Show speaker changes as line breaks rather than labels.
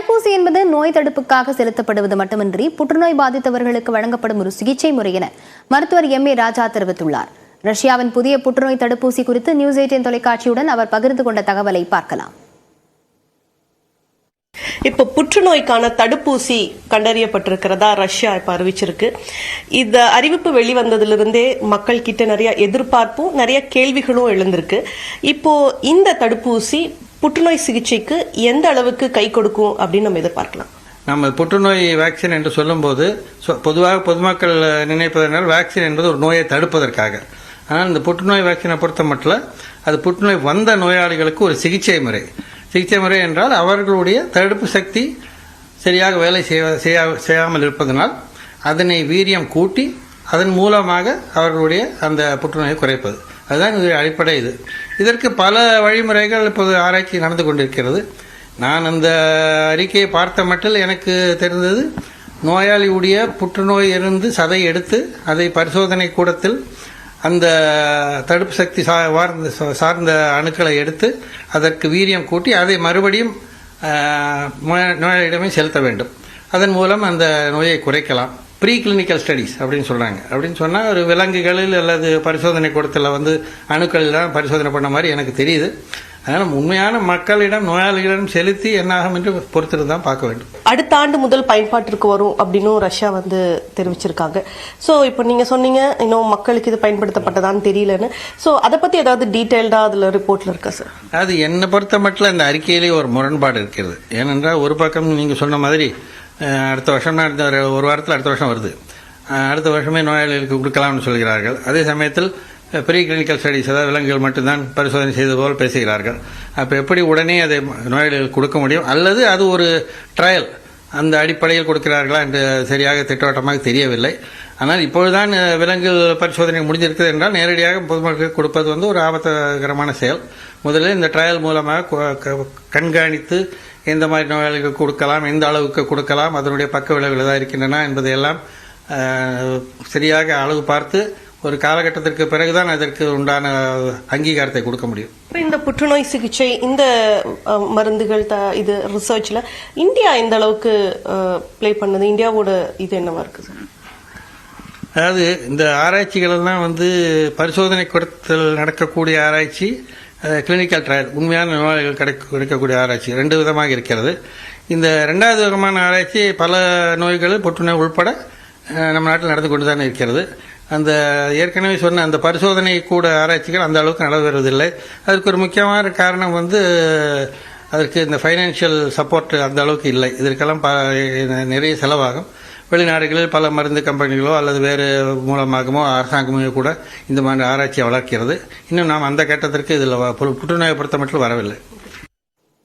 தடுப்பூசி என்பது நோய் தடுப்புக்காக செலுத்தப்படுவது மட்டுமின்றி புற்றுநோய் பாதித்தவர்களுக்கு வழங்கப்படும் ஒரு சிகிச்சை முறை என மருத்துவர் எம் ஏ ராஜா தெரிவித்துள்ளார் ரஷ்யாவின் புதிய புற்றுநோய் தடுப்பூசி குறித்து நியூஸ் எயிட்டின் தொலைக்காட்சியுடன் அவர் பகிர்ந்து கொண்ட தகவலை பார்க்கலாம்
இப்போ புற்றுநோய்க்கான தடுப்பூசி கண்டறியப்பட்டிருக்கிறதா ரஷ்யா இப்ப அறிவிச்சிருக்கு இந்த அறிவிப்பு இருந்தே மக்கள் கிட்ட நிறைய எதிர்பார்ப்பும் நிறைய கேள்விகளும் எழுந்திருக்கு இப்போ இந்த தடுப்பூசி புற்றுநோய் சிகிச்சைக்கு எந்த அளவுக்கு கை கொடுக்கும் அப்படின்னு நம்ம எதிர்பார்க்கலாம்
நம்ம புற்றுநோய் வேக்சின் என்று சொல்லும்போது பொதுவாக பொதுமக்கள் நினைப்பதனால் வேக்சின் என்பது ஒரு நோயை தடுப்பதற்காக ஆனால் இந்த புற்றுநோய் வேக்சினை பொறுத்த மட்டும் அது புற்றுநோய் வந்த நோயாளிகளுக்கு ஒரு சிகிச்சை முறை சிகிச்சை முறை என்றால் அவர்களுடைய தடுப்பு சக்தி சரியாக வேலை செய்ய செய்யாமல் இருப்பதனால் அதனை வீரியம் கூட்டி அதன் மூலமாக அவர்களுடைய அந்த புற்றுநோயை குறைப்பது அதுதான் இது அடிப்படை இது இதற்கு பல வழிமுறைகள் இப்போது ஆராய்ச்சி நடந்து கொண்டிருக்கிறது நான் அந்த அறிக்கையை பார்த்த மட்டும் எனக்கு தெரிந்தது நோயாளியுடைய புற்றுநோய் இருந்து சதை எடுத்து அதை பரிசோதனை கூடத்தில் அந்த தடுப்பு சக்தி சார்ந்த சார்ந்த அணுக்களை எடுத்து அதற்கு வீரியம் கூட்டி அதை மறுபடியும் நோயாளியிடமே செலுத்த வேண்டும் அதன் மூலம் அந்த நோயை குறைக்கலாம் ப்ரீ கிளினிக்கல் ஸ்டடிஸ் அப்படின்னு சொல்கிறாங்க அப்படின்னு சொன்னால் ஒரு விலங்குகளில் அல்லது பரிசோதனை கூடத்தில் வந்து அணுக்கள் தான் பரிசோதனை பண்ண மாதிரி எனக்கு தெரியுது அதனால் உண்மையான மக்களிடம் நோயாளிகளிடம் செலுத்தி என்னாகும் என்று பொறுத்திரு தான் பார்க்க வேண்டும்
அடுத்த ஆண்டு முதல் பயன்பாட்டிற்கு வரும் அப்படின்னு ரஷ்யா வந்து தெரிவிச்சிருக்காங்க ஸோ இப்போ நீங்கள் சொன்னீங்க இன்னும் மக்களுக்கு இது பயன்படுத்தப்பட்டதான்னு தெரியலன்னு ஸோ அதை பற்றி ஏதாவது டீட்டெயில்டாக அதில் ரிப்போர்ட்டில் இருக்கா சார்
அது என்னை பொறுத்த மட்டும் இந்த அறிக்கையிலேயே ஒரு முரண்பாடு இருக்கிறது ஏனென்றால் ஒரு பக்கம் நீங்கள் சொன்ன மாதிரி அடுத்த வருஷம்னா அடுத்த ஒரு வாரத்தில் அடுத்த வருஷம் வருது அடுத்த வருஷமே நோயாளிகளுக்கு கொடுக்கலாம்னு சொல்கிறார்கள் அதே சமயத்தில் ப்ரீ கிளினிக்கல் ஸ்டடிஸ் அதாவது விலங்குகள் மட்டும்தான் பரிசோதனை செய்தது போல் பேசுகிறார்கள் அப்போ எப்படி உடனே அதை நோயாளிகளுக்கு கொடுக்க முடியும் அல்லது அது ஒரு ட்ரையல் அந்த அடிப்படையில் கொடுக்கிறார்களா என்று சரியாக திட்டவட்டமாக தெரியவில்லை ஆனால் இப்பொழுதுதான் விலங்கு பரிசோதனை முடிஞ்சிருக்குது என்றால் நேரடியாக பொதுமக்களுக்கு கொடுப்பது வந்து ஒரு ஆபத்தகரமான செயல் முதலில் இந்த ட்ரையல் மூலமாக கண்காணித்து எந்த மாதிரி நோயாளிகள் கொடுக்கலாம் எந்த அளவுக்கு கொடுக்கலாம் அதனுடைய பக்க விளைவுகள் தான் இருக்கின்றன என்பதையெல்லாம் சரியாக அளவு பார்த்து ஒரு காலகட்டத்திற்கு பிறகுதான் அதற்கு உண்டான அங்கீகாரத்தை கொடுக்க முடியும்
இப்போ இந்த புற்றுநோய் சிகிச்சை இந்த மருந்துகள் த இது ரிசர்ச்சில் இந்தியா எந்த அளவுக்கு ப்ளே பண்ணது இந்தியாவோட இது என்னவா இருக்குது
அதாவது இந்த ஆராய்ச்சிகள் தான் வந்து பரிசோதனை கொடுத்தல் நடக்கக்கூடிய ஆராய்ச்சி கிளினிக்கல் ட்ரையல் உண்மையான நோயாளிகள் கிடைக்க கிடைக்கக்கூடிய ஆராய்ச்சி ரெண்டு விதமாக இருக்கிறது இந்த ரெண்டாவது விதமான ஆராய்ச்சி பல நோய்கள் புற்றுநோய் உள்பட நம்ம நாட்டில் நடந்து கொண்டு தான் இருக்கிறது அந்த ஏற்கனவே சொன்ன அந்த பரிசோதனை கூட ஆராய்ச்சிகள் அந்த அளவுக்கு நடைபெறுவதில்லை அதற்கு ஒரு முக்கியமான காரணம் வந்து அதற்கு இந்த ஃபைனான்ஷியல் சப்போர்ட் அந்த அளவுக்கு இல்லை இதற்கெல்லாம் ப நிறைய செலவாகும் வெளிநாடுகளில் பல மருந்து கம்பெனிகளோ அல்லது வேறு மூலமாகவோ அரசாங்கமோ கூட இந்த மாதிரி ஆராய்ச்சியை வளர்க்கிறது இன்னும் நாம் அந்த கட்டத்திற்கு இதில் புற்றுநோயை பொறுத்த மட்டும் வரவில்லை